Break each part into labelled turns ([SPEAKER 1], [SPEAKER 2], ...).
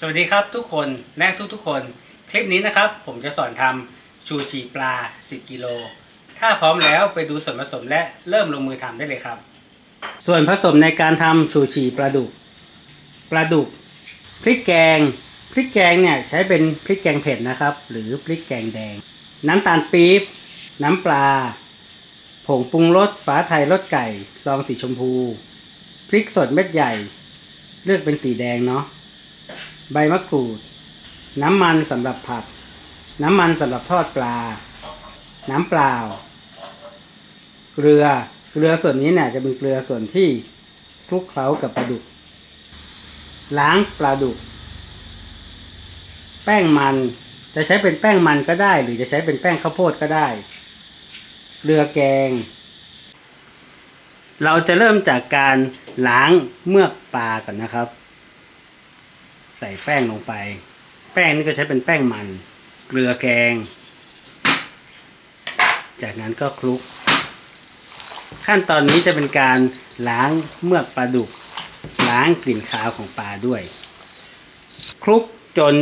[SPEAKER 1] สวัสดีครับทุกคนและทุกๆคน คลิปนี้นะครับ ผมจะสอนทำชูชีปลา 10 กิโล ถ้าพร้อมแล้วไปดูส่วนผสมและเริ่มลงมือทำได้เลยครับ ส่วนผสมในการทำชูชีปลาดุกปลาดุกพริกแกง พริกแกงเนี่ยใช้เป็นพริกแกงเผ็ดนะครับ หรือพริกแกงแดง น้ำตาลปี๊บน้ำปลา ผงปรุงรสฟ้าไทยรสไก่ ซองสีชมพู พริกสดเม็ดใหญ่ เลือกเป็นสีแดงเนาะ ใบมะกรูด น้ำมันสำหรับผัด น้ำมันสำหรับทอดปลา น้ำเปล่า เกลือ เกลือส่วนนี้เนี่ยจะเป็นเกลือส่วนที่คลุกเคล้ากับปลาดุก ล้างปลาดุก แป้งมันจะใช้เป็นแป้งมันก็ได้ หรือจะใช้เป็นแป้งข้าวโพดก็ได้ เกลือแกง เราจะเริ่มจากการล้างเมือกปลาก่อนนะครับ ส่แป้งลงไป แป้งนี่ก็ใช้เป็นแป้งมัน เกลือแกง จากนั้นก็คลุก ขั้นตอนนี้จะเป็นการล้างเมือกปลาดุก ล้างกลิ่นคาวของปลาด้วย คลุกจน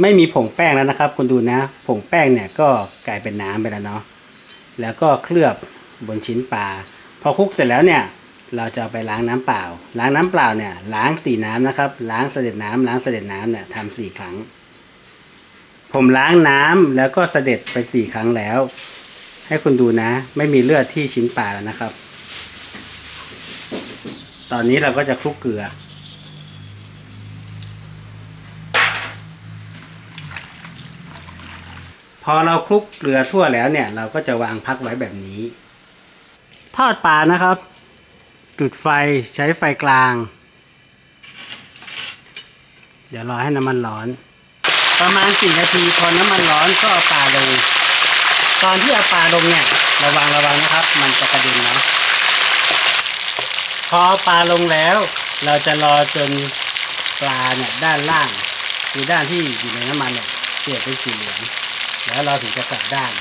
[SPEAKER 1] ไม่มีผงแป้งแล้วนะครับ คุณดูนะ ผงแป้งเนี่ยก็กลายเป็นน้ำไปแล้วเนาะแล้วก็เคลือบบนชิ้นปลาพอคลุกเสร็จแล้วเนี่ย เราจะไปล้างน้ำเปล่า ล้างน้ำเปล่าเนี่ยล้างสี่น้ำนะครับ ล้างเสด็จน้ำล้างเสด็จน้ำเนี่ยทำสี่ครั้ง ผมล้างน้ำแล้วก็เสด็จไปสี่ครั้งแล้ว ให้คุณดูนะ ไม่มีเลือดที่ชิ้นปลาแล้วนะครับ ตอนนี้เราก็จะคลุกเกลือ พอเราคลุกเกลือทั่วแล้วเนี่ย เราก็จะวางพักไว้แบบนี้ ทอดปลานะครับ จุดไฟใช้ไฟกลาง เดี๋ยวรอให้น้ำมันร้อน ประมาณสี่นาทีพอน้ำมันร้อนก็เอาปลาลง ตอนที่เอาปลาลงเนี่ย ระวังระวังนะครับ มันจะกระเด็นเนาะพอปลาลงแล้ว เราจะรอจนปลาเนี่ยด้านล่างคือด้านที่อยู่ในน้ำมันเนี่ยเปลี่ยนเป็นสีเหลืองแล้วเราถึงจะกลับด้าน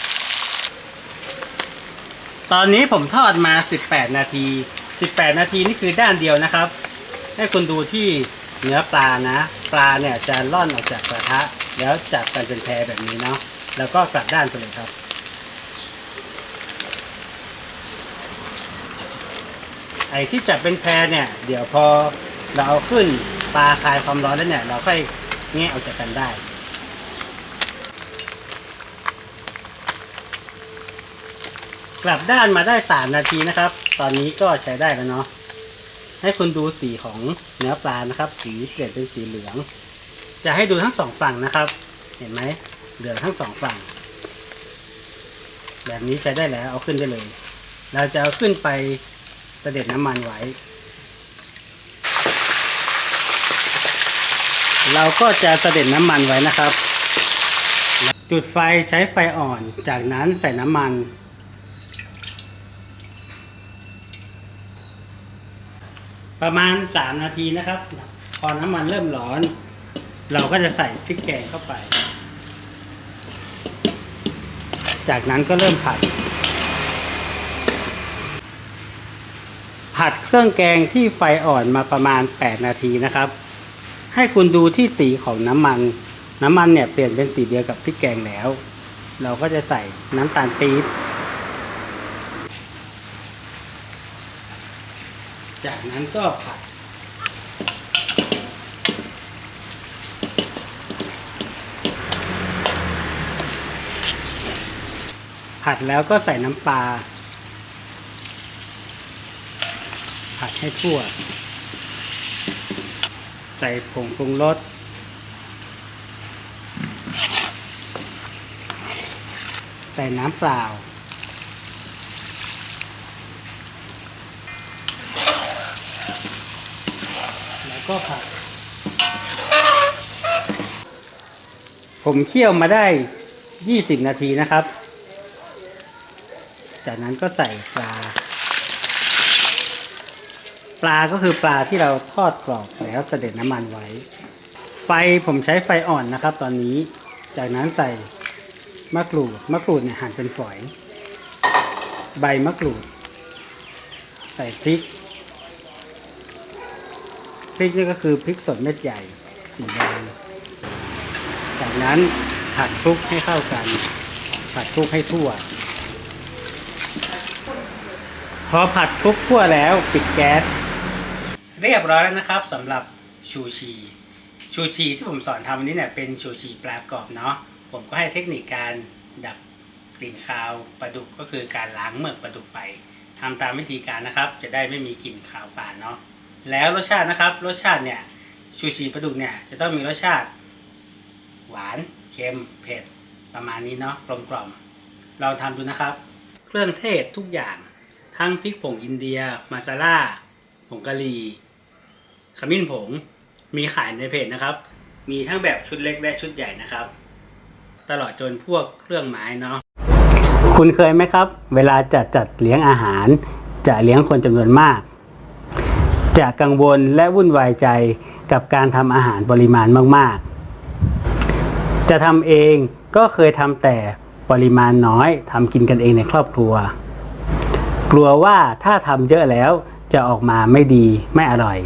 [SPEAKER 1] ตอนนี้ผมทอดมา 18 นาที 18 นาทีนี่คือด้านเดียวนะครับ ให้คุณดูที่เนื้อปลานะ ปลาเนี่ยจะล่อนออกจากกระทะ แล้วจับกันเป็นแพรแบบนี้เนาะแล้วก็กลับด้านไปเลยครับไอ้ที่จับเป็นแพรเนี่ยเดี๋ยวพอเราเอาขึ้นปลาคลายความร้อนแล้วเนี่ยเราค่อยแงะออกจากกันได้ กลับด้านมาได้สามนาทีนะครับ ตอนนี้ก็ใช้ได้แล้วเนาะให้คุณดูสีของเนื้อปลานะครับ สีเปลี่ยนเป็นสีเหลือง จะให้ดูทั้งสองฝั่งนะครับ เห็นไหมเหลืองทั้งสองฝั่ง แบบนี้ใช้ได้แล้วเอาขึ้นได้เลย เราจะเอาขึ้นไปเสด็จน้ำมันไว้ เราก็จะเสด็จน้ำมันไว้นะครับ จุดไฟใช้ไฟอ่อน จากนั้นใส่น้ำมัน ประมาณ 3 นาทีนะครับ พอน้ำมันเริ่มร้อน เราก็จะใส่พริกแกงเข้าไป จากนั้นก็เริ่มผัด ผัดเครื่องแกงที่ไฟอ่อนมาประมาณ 8 นาทีนะครับ ให้คุณดูที่สีของน้ำมัน น้ำมันเนี่ยเปลี่ยนเป็นสีเดียวกับพริกแกงแล้ว เราก็จะใส่น้ำตาลปี๊บ จากนั้นก็ผัด ผัดแล้วก็ใส่น้ำปลา ผัดให้ทั่ว ใส่ผงปรุงรสใส่น้ำเปล่า แล้ว ก็ผัด ผมเคี่ยวมาได้ 20 นาทีนะครับ จากนั้นก็ใส่ปลา ปลาก็คือปลาที่เราทอดกรอบแล้วเสด็จน้ำมันไว้ ไฟผมใช้ไฟอ่อนนะครับ ตอนนี้ จากนั้นใส่มะกรูด มะกรูดเนี่ยหั่นเป็นฝอย ใบมะกรูด ใส่พริก พริกนี่ก็คือพริกสดเม็ดใหญ่สีแดงจากนั้นผัดคลุกให้เข้ากัน ผัดคลุกให้ทั่ว พอผัดคลุกทั่วแล้วปิดแก๊สเรียบร้อยแล้วนะครับสำหรับชูชีชูชีที่ผมสอนทำวันนี้เนี่ยเป็นชูชีปลากรอบเนาะผมก็ให้เทคนิคการดับกลิ่นคาวปลาดุกก็คือการล้างเมือกปลาดุกไปทำตามวิธีการนะครับ จะได้ไม่มีกลิ่นคาวปลาเนาะ แล้วรสชาตินะครับ รสชาติเนี่ยชูชีปลาดุกเนี่ยจะต้องมีรสชาติ หวานเค็มเผ็ดประมาณนี้เนาะกลมกล่อมลองทำดูนะครับ เครื่องเทศทุกอย่างทั้งพริกผงอินเดีย มาซาล่าผงกะหรี่ขมิ้นผงมีขายในเพจนะครับ มีทั้งแบบชุดเล็กและชุดใหญ่นะครับ ตลอดจนพวกเครื่องไม้เนาะคุณเคยไหมครับ เวลาจัดจัดเลี้ยงอาหาร จะเลี้ยงคนจำนวนมาก จะกังวลและวุ่นวายใจกับการทำอาหารปริมาณมาก ๆ จะทำเองก็เคยทำแต่ปริมาณน้อยทำกินกันเองในครอบครัว กลัวว่าถ้าทำเยอะแล้วจะออกมาไม่ดีไม่อร่อย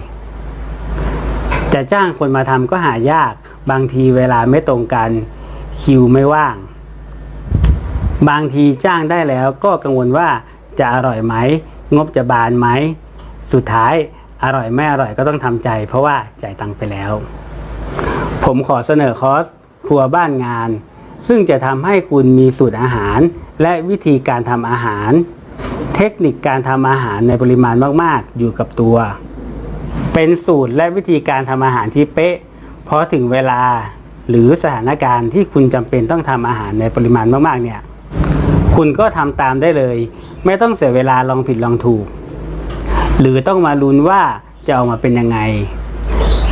[SPEAKER 1] จะจ้างคนมาทำก็หายากบางทีเวลาไม่ตรงกันคิวไม่ว่าง บางทีจ้างได้แล้วก็กังวลว่าจะอร่อยไหม งบจะบานไหม สุดท้าย อร่อยไม่อร่อยก็ต้องทำใจ เพราะว่าจ่ายตังค์ไปแล้ว ผมขอเสนอคอร์สครัวบ้านงาน ซึ่งจะทำให้คุณมีสูตรอาหาร และวิธีการทำอาหาร เทคนิคการทำอาหารในปริมาณมากๆ อยู่กับตัว เป็นสูตรและวิธีการทำอาหารที่เป๊ะเพราะถึงเวลาหรือสถานการณ์ที่คุณจำเป็นต้องทำอาหารในปริมาณมากๆเนี่ย คุณก็ทำตามได้เลย ไม่ต้องเสียเวลาลองผิดลองถูก หรือต้องมาลุ้นว่าจะออกมาเป็นยังไง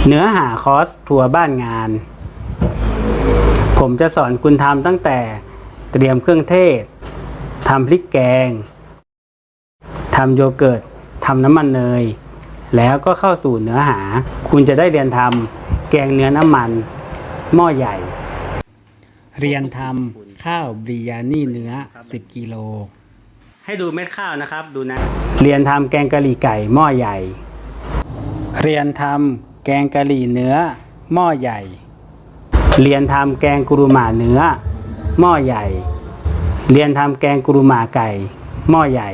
[SPEAKER 1] เนื้อหาคอร์สทัวร์บ้านงาน ผมจะสอนคุณทำตั้งแต่เตรียมเครื่องเทศทำพริกแกงทำโยเกิร์ตทำน้ำมันเนย แล้วก็เข้าสู่เนื้อหา คุณจะได้เรียนทำแกงเนื้อน้ำมัน หม้อใหญ่ เรียนทำข้าวบริยานี่เนื้อ 10 กิโล ให้ดูเม็ดข้าวนะครับดูนะ เรียนทำแกงกะหรี่ไก่หม้อใหญ่ เรียนทำแกงกะหรี่เนื้อหม้อใหญ่ เรียนทำแกงกุรุมาเนื้อหม้อใหญ่ เรียนทำแกงกุรุมาไก่หม้อใหญ่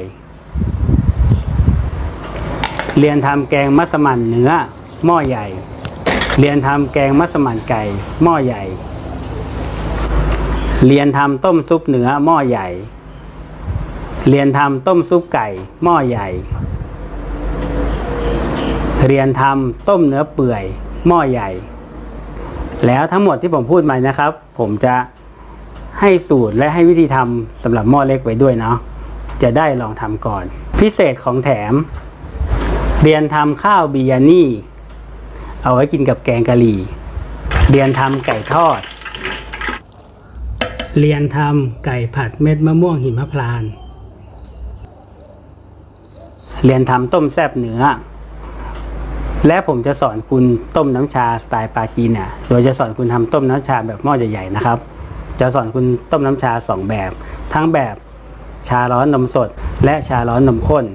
[SPEAKER 1] เรียนทำแกงมัสมั่นเนื้อหม้อใหญ่ เรียนทำแกงมัสมั่นไก่หม้อใหญ่ เรียนทำต้มซุปเนื้อหม้อใหญ่ เรียนทำต้มซุปไก่ หม้อใหญ่ เรียนทำต้มเนื้อเปื่อย หม้อใหญ่ แล้วทั้งหมดที่ผมพูดมานะครับ ผมจะให้สูตรและให้วิธีทำสำหรับหม้อเล็กไว้ด้วยเนาะจะได้ลองทำก่อน พิเศษของแถม เรียนทำข้าวบิยานี่ เอาไว้กินกับแกงกะหรี่ เรียนทำไก่ทอด เรียนทำไก่ผัดเม็ดมะม่วงหิมพานต์ เรียนทำต้มแซบเนื้อ และผมจะสอนคุณต้มน้ำชาสไตล์ปากีเนี่ยโดยจะสอนคุณทำต้มน้ำชาแบบหม้อใหญ่ๆนะครับ จะสอนคุณต้มน้ำชาสองแบบ ทั้งแบบชาร้อนนมสด และชาร้อนนมข้น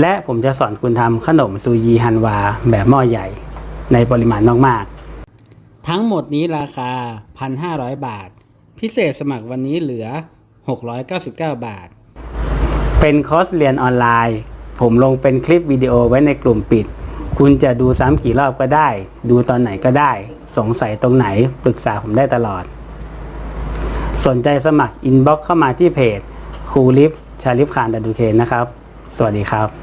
[SPEAKER 1] และผมจะสอนคุณทำขนมซูยีฮันวาแบบหม้อใหญ่ ในปริมาณมากๆ ทั้งหมดนี้ราคา 1,500 บาท พิเศษสมัครวันนี้เหลือ 699 บาท เป็นคอร์สเรียนออนไลน์ ผมลงเป็นคลิปวิดีโอไว้ในกลุ่มปิด คุณจะดูซ้ำกี่รอบก็ได้ ดูตอนไหนก็ได้ สงสัยตรงไหนปรึกษาผมได้ตลอด สนใจสมัครอินบ็อกเข้ามาที่เพจครูลิฟชาลิฟคานดัดูเคนนะครับ สวัสดีครับ